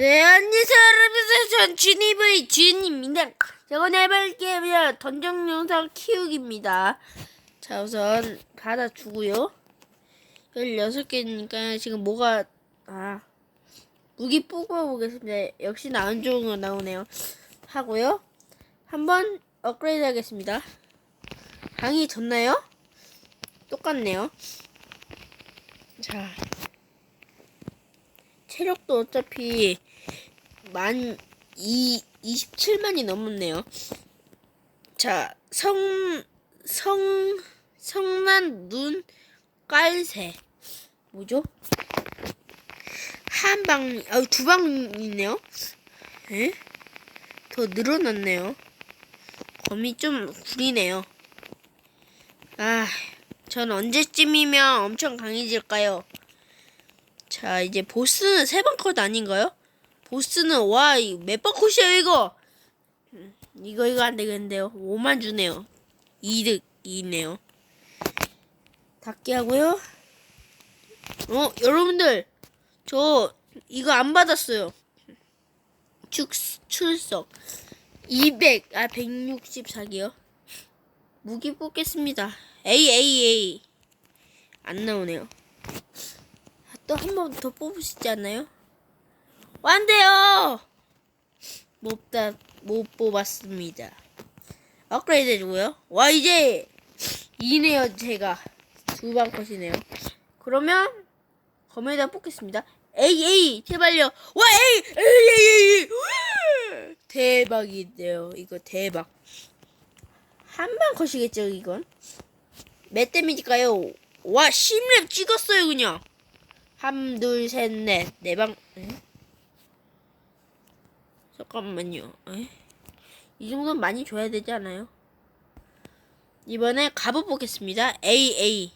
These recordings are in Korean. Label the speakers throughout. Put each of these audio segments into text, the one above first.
Speaker 1: 네, 안녕하세요. 전 주니브의 주인입니다. 제가 해볼 게임은 던전 영상 키우기입니다. 자, 우선 받아주고요. 16개니까 지금 뭐가, 아, 무기 뽑아보겠습니다. 역시나 안 좋은 거 나오네요. 하고요. 한번 업그레이드 하겠습니다. 강이 졌나요? 똑같네요. 자, 체력도 어차피 만, 이, 27만이 넘었네요. 자, 성, 성, 성난 눈 깔새. 뭐죠? 한 방, 아, 두방 있네요? 에? 더 늘어났네요. 검이 좀 구리네요. 아, 전 언제쯤이면 엄청 강해질까요? 자, 이제 보스는 세 번 컷 아닌가요? 보스는 와, 몇번 컷이에요, 이거? 음, 이거 이거 안 되겠는데요. 5만 주네요. 이득이네요. 닫기 하고요. 어, 여러분들, 저 이거 안 받았어요. 축 출석 200, 아 164기요. 무기 뽑겠습니다. A A A 안 나오네요. 또 한 번 더 뽑으시지 않나요? 안 돼요! 못, 다, 못 뽑았습니다. 업그레이드 해주고요. 와, 이제, 이네요, 제가. 두 방 컷이네요. 그러면, 검에다 뽑겠습니다. 에이, 에이, 제발요. 와, 에이, 에이, 에이, 에이. 대박이네요. 이거 대박. 한 방 컷이겠죠, 이건? 몇 데미지일까요? 와, 10렙 찍었어요, 그냥. 함, 둘, 셋, 넷, 네 방. 에? 잠깐만요. 에? 이 정도는 많이 줘야 되지 않아요? 이번에 갑옷 보겠습니다. A A.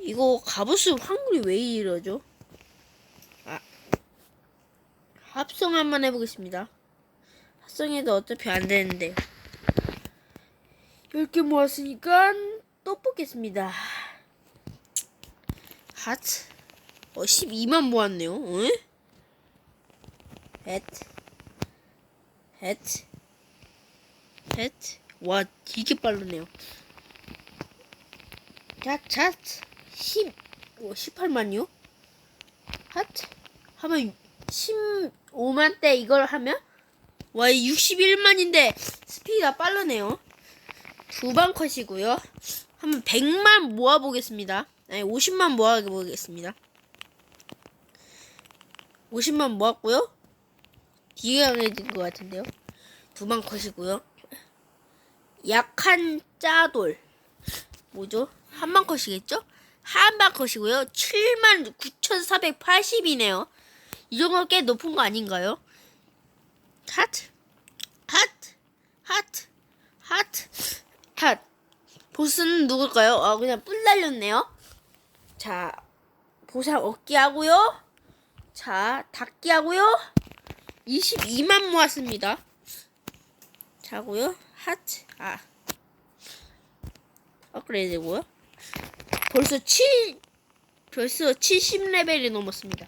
Speaker 1: 이거 갑옷을 확률이 왜 이러죠? 아. 합성 한번 해보겠습니다. 합성해도 어차피 안 되는데. 10개 모았으니까 또 뽑겠습니다. 하트. 어, 12만 모았네요. 어? 헷. 헷. 헷. 와, 되게 빠르네요. 자, 자. 10, 어, 18만요? 하트. 하면 15만 대 이걸 하면? 와, 61만인데 스피드가 빠르네요. 두 방 컷이고요. 한번 100만 모아 보겠습니다. 아니 50만 모아 보겠습니다. 50만 모았고요. 뒤에 강해진 것 같은데요. 두방 컷이고요. 약한 짜돌 뭐죠? 한 방 컷이겠죠? 한 방 컷이고요. 7만 9,480이네요. 이 정도 꽤 높은 거 아닌가요? 하트 하트 하트 하트 하트 보스는 누굴까요? 아 그냥 뿔 날렸네요. 자 보상 얻기 하고요. 자 닫기 하고요. 22만 모았습니다. 자고요. 하트 아 업그레이드고요. 벌써 7 벌써 70레벨이 넘었습니다.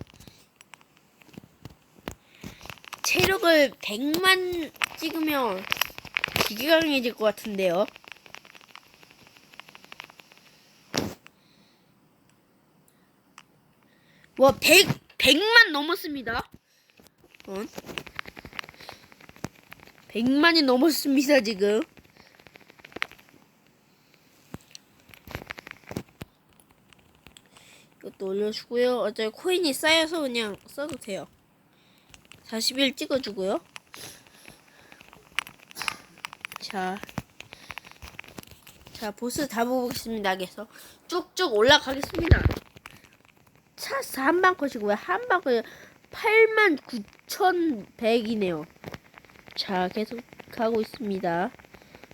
Speaker 1: 체력을 100만 찍으면 되게 강해질 것 같은데요. 와, 100, 100만 넘었습니다. 원. 100만이 넘었습니다, 지금. 이것도 올려주고요. 어차피 코인이 쌓여서 그냥 써도 돼요. 41 찍어주고요. 자. 자, 보스 다 보겠습니다. 그래서 쭉쭉 올라가겠습니다. 차스 한 방 컷이고요. 한 방을 8만 9 1100이네요. 자, 계속 가고 있습니다.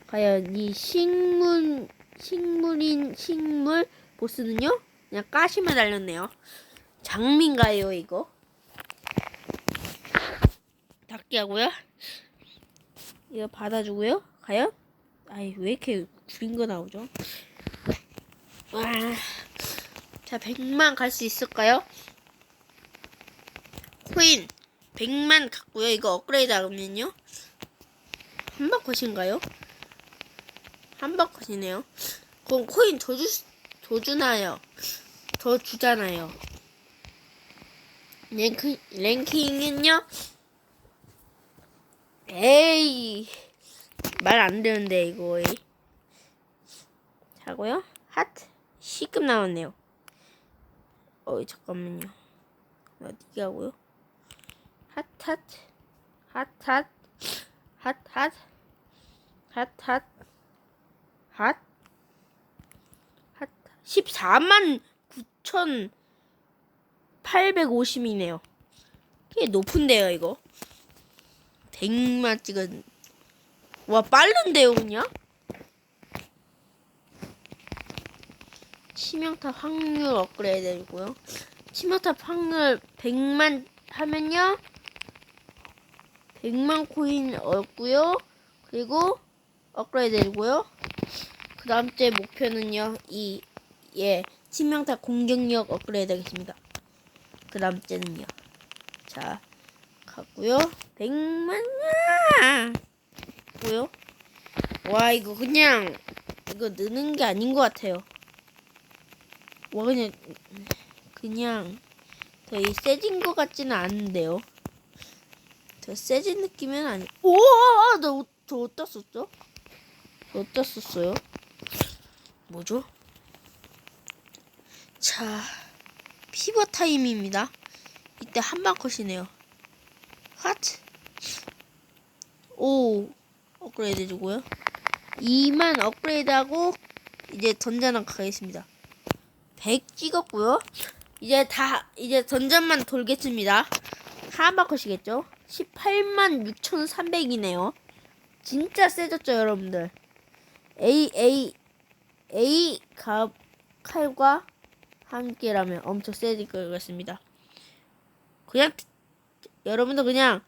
Speaker 1: 과연 이 식물, 식물인 식물 보스는요? 그냥 까시만 달렸네요. 장민가요, 이거? 닦기 하고요. 이거 받아주고요. 과연? 아이, 왜 이렇게 줄인 거 나오죠? 와. 자, 100만 갈 수 있을까요? 코인. 100만 갖고요. 이거 업그레이드 하면요. 한방 컷인가요? 한방 컷이네요. 그럼 코인 더 주, 더 주나요? 더 주잖아요. 랭크, 랭킹은요? 에이. 말 안 되는데, 이거. 에이. 자고요. 하트. C급 나왔네요. 어, 잠깐만요. 어디 가고요? 핫, 핫. 핫, 핫. 핫, 핫. 핫, 핫. 핫. 핫. 14만 9천 850이네요. 꽤 높은데요, 이거. 100만 찍은. 와, 빠른데요, 그냥? 치명타 확률 업그레이드 되고요. 치명타 확률 100만 하면요. 100만 코인 얻고요. 그리고 업그레이드 되고요. 그 다음 째 목표는요. 이, 예, 치명타 공격력 업그레이드 하겠습니다. 그 다음 째는요. 자, 가고요. 100만, 고요. 와, 이거 그냥, 이거 느는 게 아닌 것 같아요. 와, 그냥, 그냥, 더이 세진 것 같지는 않은데요. 더 세진 느낌은 아니. 오, 나, 저 어디다 썼죠? 저 어디다 썼어요? 뭐죠? 자, 피버 타임입니다. 이때 한방 컷이네요. 하트. 오, 업그레이드 해주고요. 2만 업그레이드하고 이제 던전을 가겠습니다. 100 찍었고요. 이제 다 이제 던전만 돌겠습니다. 한방 컷이겠죠? 18만 6,300이네요. 진짜 세졌죠, 여러분들. A A A 가 칼과 함께라면 엄청 세질 것 같습니다. 그냥 여러분들 그냥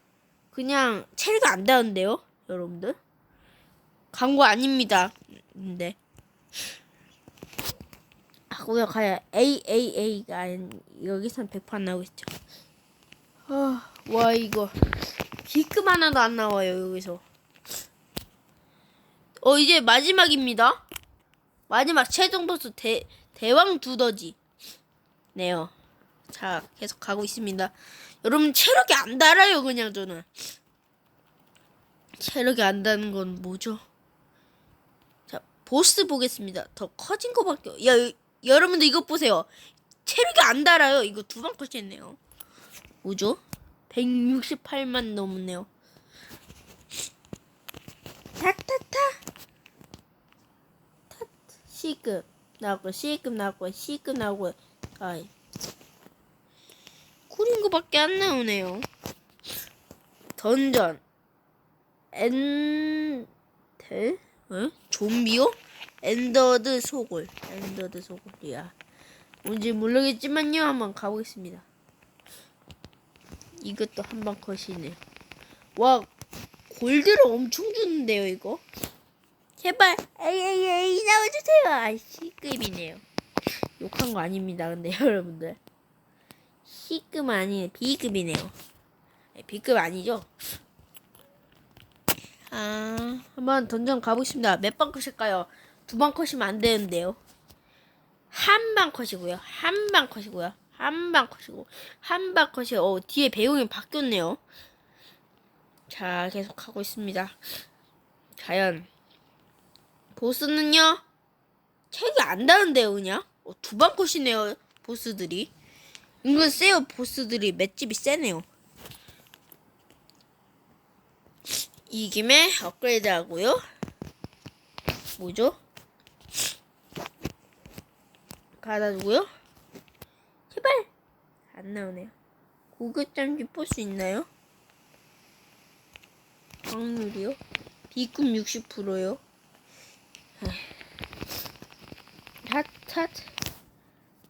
Speaker 1: 그냥 체리가 안 닿은데요, 여러분들. 광고 아닙니다. 근데 하고요, 가야 A A A가 아닌 여기선 100% 나오겠죠. 아, 와 이거 B급 하나도 안 나와요 여기서. 어 이제 마지막입니다. 마지막 최종 보스 대 대왕 두더지. 네요. 자 계속 가고 있습니다. 여러분 체력이 안 달아요 그냥 저는. 체력이 안 다는 건 뭐죠? 자 보스 보겠습니다. 더 커진 거밖에. 야 여- 여러분들 이것 보세요. 체력이 안 달아요. 이거 두방 컷했네요. 뭐죠? 168만 넘네요. 타타타. 타 C급 나왔고 C급 나왔고 C급 나오고 아이 구린 거밖에 안 나오네요. 던전 엔데 어? 좀비요? 엔더드 소굴 엔더드 소굴이야. 뭔지 모르겠지만요 한번 가보겠습니다. 이것도 한 방 컷이네. 와 골드를 엄청 주는데요 이거. 제발 에이 에이 에이 나와주세요. 아 C급이네요. 욕한 거 아닙니다. 근데 여러분들 C급 아니 B급이네요. 네, B급 아니죠? 아 한번 던전 가보겠습니다. 몇 방 컷일까요? 두 방 컷이면 안 되는데요. 한 방 컷이고요. 한 방 컷이고요. 한방 컷이고 한방 컷이 어 뒤에 배경이 바뀌었네요. 자 계속 하고 있습니다. 과연 보스는요 책이 안 다는데요 그냥 어, 두방 컷이네요 보스들이 이건 세요 보스들이 맷집이 세네요. 이 김에 업그레이드 하고요. 뭐죠? 받아주고요. 나오네요. 고급잠기 볼수 있나요? 확률이요? B급 60%요. 핫핫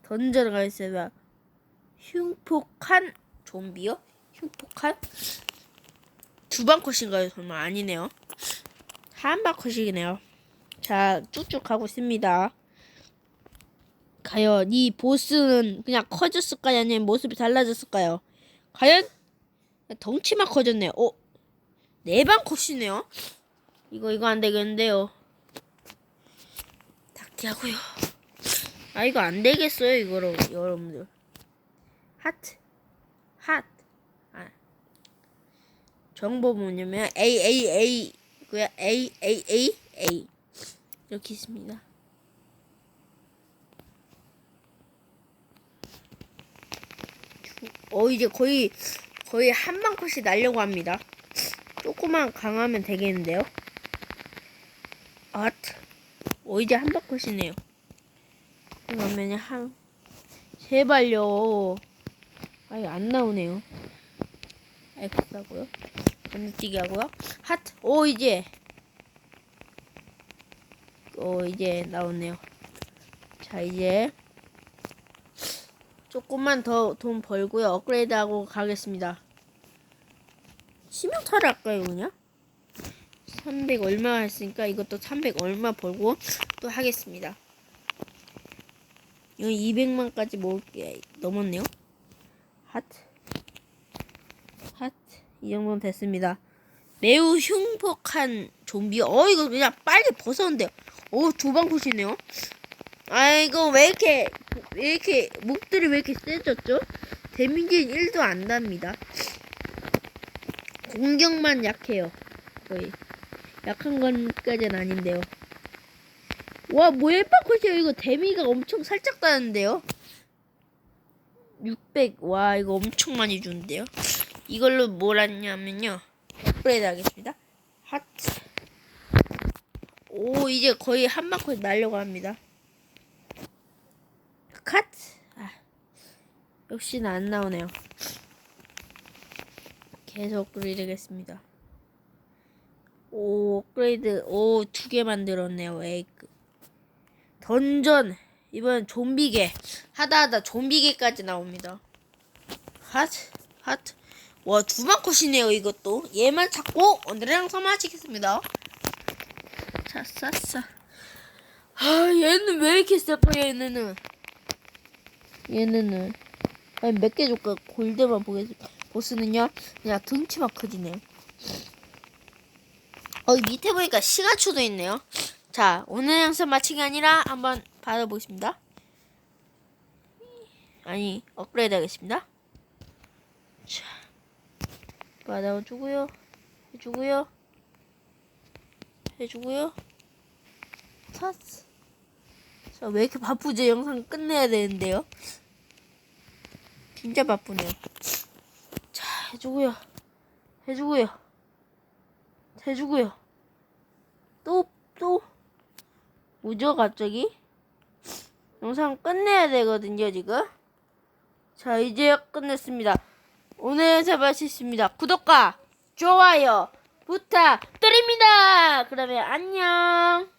Speaker 1: 던전 가있어봐. 흉폭한 좀비요? 흉폭한 두방 컷인가요? 정말 아니네요. 한 방 컷이네요. 자 쭉쭉 가고 있습니다. 과연 이 보스는 그냥 커졌을까요? 아니면 모습이 달라졌을까요? 과연 덩치만 커졌네요. 어? 네방 컷이네요. 이거 이거 안 되겠는데요. 닭기 하고요. 아 이거 안 되겠어요 이거로 여러분들. 하트, 핫. 아. 정보 뭐냐면 A A A 그야 A A A A 이렇게 있습니다. 어 이제 거의 거의 한방 컷이 날려고 합니다. 조금만 강하면 되겠는데요. 아, 어 이제 한방 컷이네요. 그러면 한 제발요. 아예 안 나오네요. X 하고요. 건너뛰기 하고요. 하트. 오 이제 어 이제 나오네요. 자 이제 조금만 더 돈 벌고요. 업그레이드 하고 가겠습니다. 치명타를 할까요, 그냥? 300 얼마 했으니까 이것도 300 얼마 벌고 또 하겠습니다. 이거 200만까지 모을 게 넘었네요. 하트. 하트. 이 정도는 됐습니다. 매우 흉폭한 좀비. 어, 이거 그냥 빨리 벗었는데요. 오, 조방굿이네요. 아, 이거 왜 이렇게, 왜 이렇게, 목들이 왜 이렇게 세졌죠? 데미지는 1도 안 납니다. 공격만 약해요. 거의. 약한 건까지는 아닌데요. 와, 뭐 일반컷이에요. 이거 데미가 엄청 살짝 다는데요. 600. 와, 이거 엄청 많이 주는데요. 이걸로 뭘 하냐면요. 업그레이드 하겠습니다. 하트. 오, 이제 거의 한방컷 날려고 합니다. 카트. 아, 역시나 안 나오네요. 계속 업그레이드 하겠습니다. 오, 업그레이드. 오, 두 개 만들었네요. 에이크. 던전. 이번 좀비계. 하다 하다 좀비계까지 나옵니다. 하트. 하트. 와, 두만 컷이네요, 이것도. 얘만 찾고 오늘의 영상 마치겠습니다. 자, 싸싸. 아, 얘는 왜 이렇게 세까, 얘는. 얘는. 몇 개 줄까? 골드만 보겠습니다. 보스는요, 그냥 등치만 커지네요. 어, 이 밑에 보니까 시가초도 있네요. 자, 오늘 영상 마치기 아니라 한번 받아보겠습니다. 아니, 업그레이드 하겠습니다. 자, 받아주고요. 해주고요. 해주고요. 차스. 자, 왜 이렇게 바쁘지? 영상 끝내야 되는데요. 진짜 바쁘네요. 자, 해주고요. 해주고요. 해주고요. 또, 또. 뭐죠, 갑자기? 영상 끝내야 되거든요, 지금. 자, 이제 끝냈습니다. 오늘 마쳤습니다. 구독과 좋아요 부탁드립니다. 그러면 안녕.